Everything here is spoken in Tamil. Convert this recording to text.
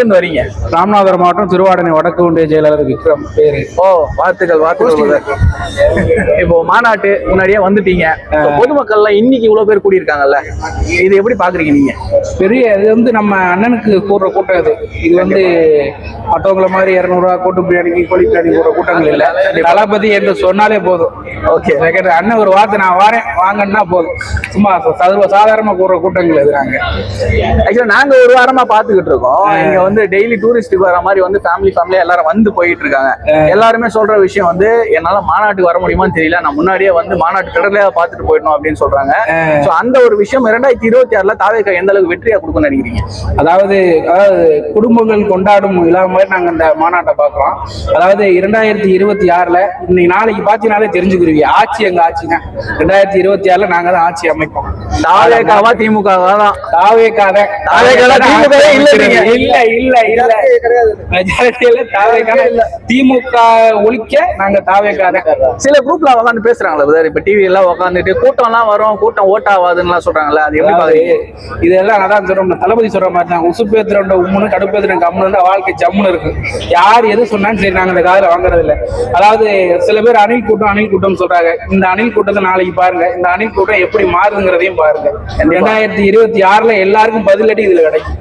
இருந்து வரீங்க? ராமநாதபுரம் மாவட்டம் திருவாடனை வடக்கு ஒன்றிய செயலாளர் விக்ரம் பேரு. ஓ வாழ்த்துக்கள் வாழ்த்துக்கள். இப்போ மாநாட்டு முன்னாடியே வந்துட்டீங்க. பொதுமக்கள்லாம் இன்னைக்கு இவ்வளவு பேர் கூடியிருக்காங்கல்ல? இது எப்படி பாக்குறீங்க நீங்க? பெரிய இது வந்து நம்ம அண்ணனுக்கு கூடுற கூட்டம் இது இது வந்து மற்றவங்கள மாதிரி இரநூறுவா கூட்டு பிரியாணிக்கு கோழி பிரியாணி போடுற கூட்டங்கள் இல்லை. தளபதி என்று சொன்னாலே போதும். ஓகே. அண்ணன் ஒரு வார்த்தை நான் வரேன் வாங்கன்னா போதும். சும்மா சர்வ சாதாரணமா கூடுற கூட்டங்கள் இது நாங்க. ஆக்சுவலா நாங்க ஒரு வாரமா பாத்துக்கிட்டு இருக்கோம். வந்து டெய்லி டூரிஸ்டுக்கு வர மாதிரி வந்து ஃபேமிலி ஃபேமிலியா எல்லாரும் வந்து போயிட்டு இருக்காங்க எல்லாருமே சொல்ற விஷயம் வந்து என்னால மாநாட்டுக்கு வர முடியுமான்னு தெரியல. நான் முன்னாடியே வந்து மாநாட்டு கடலையா பாத்துட்டு போயிடணும் அப்படின்னு சொல்றாங்க. சோ அந்த ஒரு விஷயம் இரண்டாயிரத்தி இருபத்தி ஆறுல தாவேக்கா எந்த அளவுக்கு வெற்றியா கொடுக்கும்னு நினைக்கிறீங்க? அதாவது அதாவது குடும்பங்கள் கொண்டாடும் விழா மாதிரி நாங்க இந்த மாநாட்டை பார்க்கிறோம். அதாவது இரண்டாயிரத்தி இருபத்தி ஆறுல இன்னைக்கு நாளைக்கு பார்த்தீங்கனாலே தெரிஞ்சுக்கிருவீங்க. ஆட்சி எங்க ஆட்சிங்க? ரெண்டாயிரத்தி இருபத்தி ஆறுல நாங்க தான் ஆட்சி அமைப்போம். தாவேக்காவா திமுகவா? தான். தாவேக்காத தாவேக்கால திமுகவே இல்ல. இல்ல இல்ல. தாவேக்காத திமுக ஒழிக்க நாங்க தாவேக்காத சில குரூப்ல உட்காந்து பேசுறாங்களா brother? இப்ப டிவி எல்லாம் உட்காந்துட்டு கூட்டம் எல்லாம் வரும் கூட்டம் ஓட் ஆகாதுன்னு சொல்றாங்கல்ல அது எப்படி பாக்குறீங்க இதெல்லாம் அதான் சொல்றோம் தளபதி சொல்ற மாதிரி தான். உசுப்பேத்திரண்ட உம்முன்னு கடுப்பேத்திரம் கம்முன்னு வாழ்க்கை ஜம்முன்னு இருக்கு. யார் எது சொன்னாலும் சரி நாங்க இந்த காதுல வாங்குறது இல்ல. அதாவது சில பேர் அணில் கூட்டம் அணில் கூட்டம் சொல்றாங்க. இந்த அணில் கூட்டத்தை நாளைக்கு பாருங்க. இந்த அணில் கூட்டம் எப்படி மாறுதுங்கிறதையும் பாருங்க. ரெண்டாயிரத்தி இருபத்தி ஆறுல எல்லாருக்கும் பதிலடி இதுல கிடைக்கும்.